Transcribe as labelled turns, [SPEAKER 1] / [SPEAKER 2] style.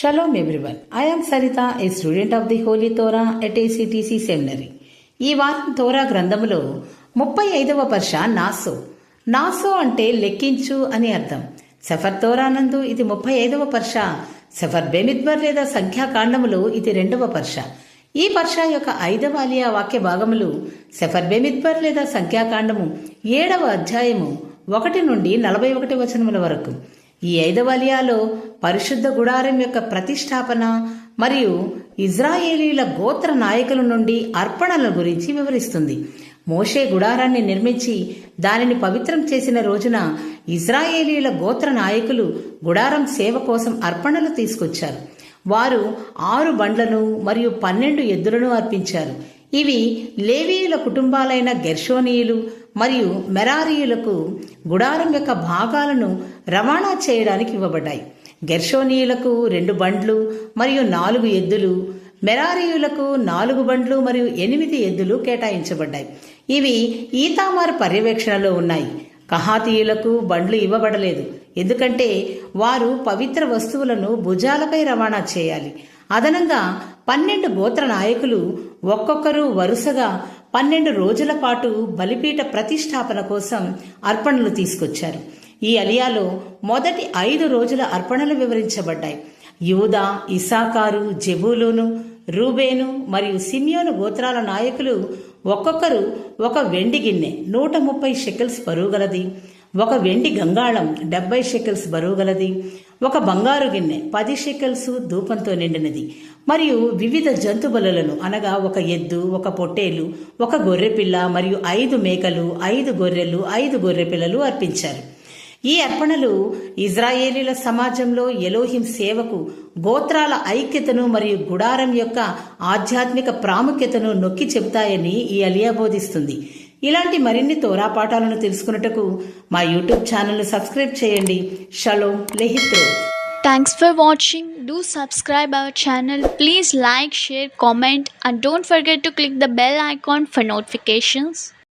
[SPEAKER 1] Shalom everyone. I am Sarita, a student of the Holy Torah at ACTC Seminary. ఈ వారం తోరా గ్రంథములో ముప్పై ఐదవ పర్ష నాసో. నాసో అంటే లెక్కించు అని అర్థం. సఫర్ తోరానందు ఇది ముప్పై ఐదవ పర్ష. సఫర్ బెమిద్బర్ లేదా సంఖ్యాకాండములో ఇది రెండవ పర్ష. ఈ పర్ష యొక్క ఐదవ అలియా వాక్య భాగములు సఫర్ బెమిద్బర్ లేదా సంఖ్యాకాండము ఏడవ అధ్యాయము ఒకటి నుండి నలభై ఒకటి వచనముల వరకు. ఈ ఐదవ అలియాలో పరిశుద్ధ గుడారం యొక్క ప్రతిష్టాపన మరియు ఇజ్రాయేలీల గోత్ర నాయకుల నుండి అర్పణల గురించి వివరిస్తుంది. మోషే గుడారాన్ని నిర్మించి దానిని పవిత్రం చేసిన రోజున ఇజ్రాయేలీల గోత్ర నాయకులు గుడారం సేవ కోసం అర్పణలు తీసుకొచ్చారు. వారు ఆరు బండ్లను మరియు పన్నెండు ఎద్దులను అర్పించారు. ఇవి లేవీయుల కుటుంబాలైన గెర్షోనీయులు మరియు మెరారీయులకు గుడారం యొక్క భాగాలను రవాణా చేయడానికి ఇవ్వబడ్డాయి. గెర్షోనీయులకు రెండు బండ్లు మరియు నాలుగు ఎద్దులు మెరారీయులకు నాలుగు బండ్లు మరియు ఎనిమిది ఎద్దులు కేటాయించబడ్డాయి. ఇవి ఈతామారు పర్యవేక్షణలో ఉన్నాయి. కహాతీయులకు బండ్లు ఇవ్వబడలేదు. ఎందుకంటే వారు పవిత్ర వస్తువులను భుజాలపై రవాణా చేయాలి. అదనంగా పన్నెండు గోత్ర నాయకులు ఒక్కొక్కరు వరుసగా పన్నెండు రోజుల పాటు బలిపీఠ ప్రతిష్టాపన కోసం అర్పణలు తీసుకొచ్చారు. ఈ అలియాలో మొదటి ఐదు రోజుల అర్పణలు వివరించబడ్డాయి. యూదా ఇసాకారు జబూలును రూబేను మరియు సిమియోను గోత్రాల నాయకులు ఒక్కొక్కరు ఒక వెండి గిన్నె నూట ముప్పై షెకిల్స్ బరువుగలది ఒక వెండి గంగాళం డెబ్బై షెకిల్స్ బరువుగలది ఒక బంగారు గిన్నె పది షెకిల్స్ ధూపంతో నిండినది మరియు వివిధ జంతుబలలను అనగా ఒక ఎద్దు ఒక పొట్టేలు ఒక గొర్రెపిల్ల మరియు ఐదు మేకలు ఐదు గొర్రెలు ఐదు గొర్రెపిల్లలు అర్పించారు. ఈ అర్పణలు ఇజ్రాయేలీల సమాజంలో ఎలోహిం సేవకు గోత్రాల ఐక్యతను మరియు గుడారం యొక్క ఆధ్యాత్మిక ప్రాముఖ్యతను నొక్కి చెబుతాయని ఈ అలియా బోధిస్తుంది. ఇలాంటి మరిన్ని తోరాపాఠాలను తెలుసుకున్నటకు మా యూట్యూబ్ ఛానల్ను సబ్స్క్రైబ్ చేయండి షలో లెహిత్రో
[SPEAKER 2] thanks for watching do subscribe our channel please like share comment and don't forget to click the bell icon for notifications